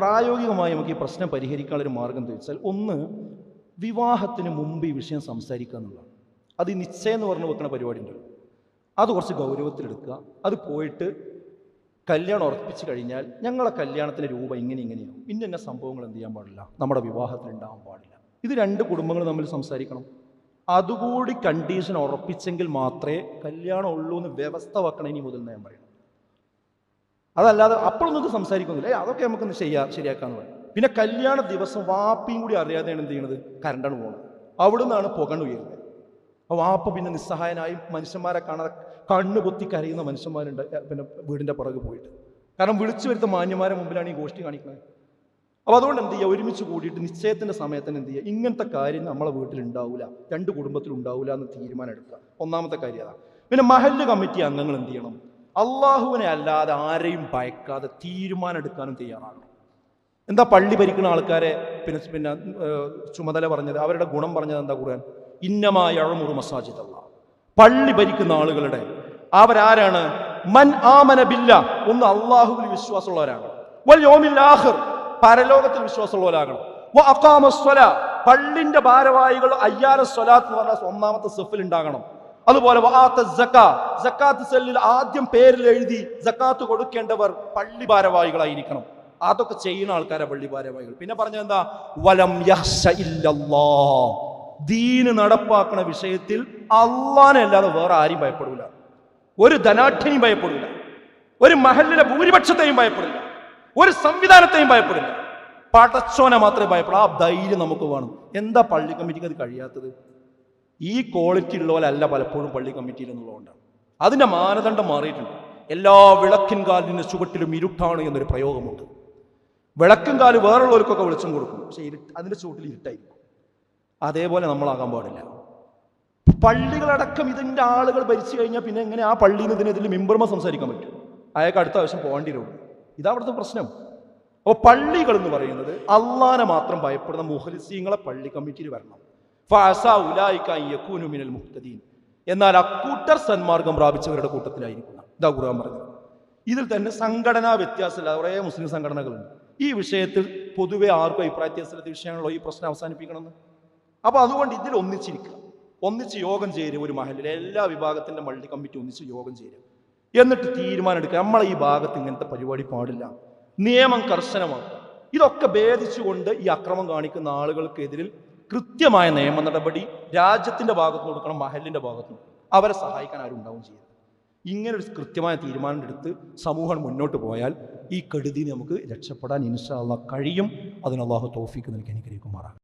പ്രായോഗികമായി നമുക്ക് ഈ പ്രശ്നം പരിഹരിക്കാനുള്ളൊരു മാർഗം വെച്ചാൽ ഒന്ന് വിവാഹത്തിന് മുമ്പ് ഈ വിഷയം സംസാരിക്കുക എന്നുള്ളതാണ്. അത് നിശ്ചയം എന്ന് പറഞ്ഞ് വെക്കുന്ന പരിപാടി ഉണ്ട് അത് കുറച്ച് ഗൗരവത്തിലെടുക്കുക. അത് പോയിട്ട് കല്യാണം ഉറപ്പിച്ച് കഴിഞ്ഞാൽ ഞങ്ങളെ കല്യാണത്തിന്റെ രൂപം ഇങ്ങനെ ഇങ്ങനെയാവും. ഇന്ന ഇന്ന സംഭവങ്ങൾ എന്ത് ചെയ്യാൻ പാടില്ല? നമ്മുടെ വിവാഹത്തിൽ ഉണ്ടാവാൻ പാടില്ല. ഇത് രണ്ട് കുടുംബങ്ങൾ തമ്മിൽ സംസാരിക്കണം. അതുകൂടി കണ്ടീഷൻ ഉറപ്പിച്ചെങ്കിൽ മാത്രമേ കല്യാണം ഉള്ളൂ എന്ന് വ്യവസ്ഥ വെക്കണം ഇനി മുതൽ ഞാൻ പറയുന്നത് അതല്ലാതെ അപ്പോൾ നമുക്ക് സംസാരിക്കുന്നില്ല. അതൊക്കെ നമുക്കൊന്ന് ചെയ്യാ ശരിയാക്കാന്ന് പറയും. പിന്നെ കല്യാണ ദിവസം വാപ്പിയും കൂടി അറിയാതെയാണ് എന്ത് ചെയ്യണത്? കരണ്ടാണ് പോകുന്നത് അവിടെ നിന്നാണ് പുകണ് ഉയരുന്നത് വാപ്പ പിന്നെ നിസ്സഹായനായി മനുഷ്യന്മാരെ കാണാതെ കണ്ണു പൊത്തി കരയുന്ന മനുഷ്യന്മാരുണ്ട് പിന്നെ വീടിന്റെ പുറകെ പോയിട്ട്. കാരണം വിളിച്ചു വരുത്ത മാന്യന്മാരെ മുമ്പിലാണ് ഈ ഗോഷ്ഠി കാണിക്കുന്നത്. അപ്പോൾ അതുകൊണ്ട് എന്ത് ചെയ്യുക? ഒരുമിച്ച് കൂടിയിട്ട് നിശ്ചയത്തിന്റെ സമയത്തിന് എന്ത് ചെയ്യുക? ഇങ്ങനത്തെ കാര്യം നമ്മളെ വീട്ടിൽ ഉണ്ടാവില്ല രണ്ട് കുടുംബത്തിൽ ഉണ്ടാവില്ല എന്ന് തീരുമാനം എടുക്കുക. ഒന്നാമത്തെ കാര്യം അതാണ് പിന്നെ മഹല്ല് കമ്മിറ്റി അംഗങ്ങൾ എന്ത് ചെയ്യണം? അള്ളാഹുവിനെ അല്ലാതെ ആരെയും ഭയക്കാതെ തീരുമാനം എടുക്കാനും തയ്യാറാകണം. എന്താ പള്ളി ഭരിക്കുന്ന ആൾക്കാരെ പിന്നെ പിന്നെ ചുമതല പറഞ്ഞത് അവരുടെ ഗുണം പറഞ്ഞത് എന്താ ഖുർആൻ? ഇന്നമായ അഴമുറു മസാജിദ് അല്ല പള്ളി ഭരിക്കുന്ന ആളുകളുടെ അവരാരാണ്? മൻ ആമന ബില്ല. ഒന്ന് അള്ളാഹുവിൽ വിശ്വാസമുള്ളവരാണ് പരലോകത്തിൽ വിശ്വാസമുള്ളവരാകണം. പള്ളിന്റെ ഭാരവാഹികൾ അയ്യാര സ്വലാത്ത് പറഞ്ഞ ഒന്നാമത്തെ സെഫിൽ ഉണ്ടാകണം. അതുപോലെ ആദ്യം പേരിൽ എഴുതി ജക്കാത്ത് കൊടുക്കേണ്ടവർ പള്ളി ഭാരവാഹികളായിരിക്കണം അതൊക്കെ ചെയ്യുന്ന ആൾക്കാരെ പള്ളി ഭാരവാഹികൾ പിന്നെ പറഞ്ഞത് എന്താ? വലം ദീന് നടപ്പാക്കുന്ന വിഷയത്തിൽ അള്ളാനെ അല്ലാതെ വേറെ ആരും ഭയപ്പെടില്ല ഒരു ധനാഠ്യനെയും ഭയപ്പെടില്ല ഒരു മഹലിലെ ഭൂരിപക്ഷത്തെയും ഭയപ്പെടില്ല ഒരു സംവിധാനത്തെയും ഭയപ്പെടില്ല പടച്ചോനെ മാത്രമേ ഭയപ്പെടൂ. ആ ധൈര്യം നമുക്ക് വേണം. എന്താ പള്ളി കമ്മിറ്റിക്ക് അത് കഴിയാത്തത്? ഈ ക്വാളിറ്റി ഉള്ളവരല്ല പലപ്പോഴും പള്ളി കമ്മിറ്റിയിൽ എന്നുള്ളതുകൊണ്ടാണ്. അതിന്റെ മാനദണ്ഡം മാറിയിട്ടുണ്ട്. എല്ലാ വിളക്കിൻ കാലിന് ചുവട്ടിലും ഇരുട്ടാണ് എന്നൊരു പ്രയോഗമുണ്ട്. വിളക്കും കാൽ വേറുള്ളവർക്കൊക്കെ വെളിച്ചം കൊടുക്കും. പക്ഷേ ഇരുട്ട് അതിന്റെ ചുവട്ടിൽ ഇരുട്ടായിരിക്കും. അതേപോലെ നമ്മളാകാൻ പാടില്ല. പള്ളികളടക്കം ഇതിന്റെ ആളുകൾ ഭരിച്ചു കഴിഞ്ഞാൽ പിന്നെ എങ്ങനെ ആ പള്ളിയിൽ നിന്ന് ഇതിന് ഇതിൽ മിമ്പർമ സംസാരിക്കാൻ പറ്റും? അയാൾക്ക് അടുത്ത ആവശ്യം പോകേണ്ടി വരും. ഇതവിടുത്തെ പ്രശ്നം. അപ്പോൾ പള്ളികൾ എന്ന് പറയുന്നത് അള്ളാനെ മാത്രം ഭയപ്പെടുന്ന മുഹലിസീങ്ങളെ പള്ളി കമ്മിറ്റിയിൽ വരണം. മിനൽ മുക്തദീൻ എന്നാൽ അക്കൂട്ടർ സന്മാർഗം പ്രാപിച്ചവരുടെ കൂട്ടത്തിലായിരിക്കണം ഇതാ ഖുർആൻ പറഞ്ഞത്. ഇതിൽ തന്നെ സംഘടനാ വ്യത്യാസമില്ല. കുറേ മുസ്ലിം സംഘടനകളുണ്ട്. ഈ വിഷയത്തിൽ പൊതുവെ ആർക്കും അഭിപ്രായ വ്യത്യാസമില്ലാത്ത വിഷയങ്ങളോ ഈ പ്രശ്നം അവസാനിപ്പിക്കണമെന്ന്. അപ്പോൾ അതുകൊണ്ട് ഇതിൽ ഒന്നിച്ചിരിക്കുക. ഒന്നിച്ച് യോഗം ചേരുക ഒരു മഹലിലെ എല്ലാ വിഭാഗത്തിന്റെ മൾട്ടി കമ്മിറ്റി ഒന്നിച്ച് യോഗം ചേരുക. എന്നിട്ട് തീരുമാനം എടുക്കുക നമ്മളെ ഈ ഭാഗത്ത് ഇങ്ങനത്തെ പരിപാടി പാടില്ല. നിയമം കർശനമാക്കുക. ഇതൊക്കെ ഭേദിച്ചുകൊണ്ട് ഈ അക്രമം കാണിക്കുന്ന ആളുകൾക്കെതിരിൽ കൃത്യമായ നിയമ നടപടി രാജ്യത്തിന്റെ ഭാഗത്ത് കൊടുക്കണം മഹലിന്റെ ഭാഗത്ത് അവരെ സഹായിക്കാൻ ആരും ഉണ്ടാവും ചെയ്യും ഇങ്ങനെ ഒരു കൃത്യമായ തീരുമാനം എടുത്ത് സമൂഹം മുന്നോട്ട് പോയാൽ ഈ കെടുതി നമുക്ക് രക്ഷപ്പെടാൻ ഇൻഷാ അള്ളാഹ് കഴിയും. അതിന് അള്ളാഹു തോഫിക്ക് നൽകി അനുഗ്രഹിക്കുമാറാകും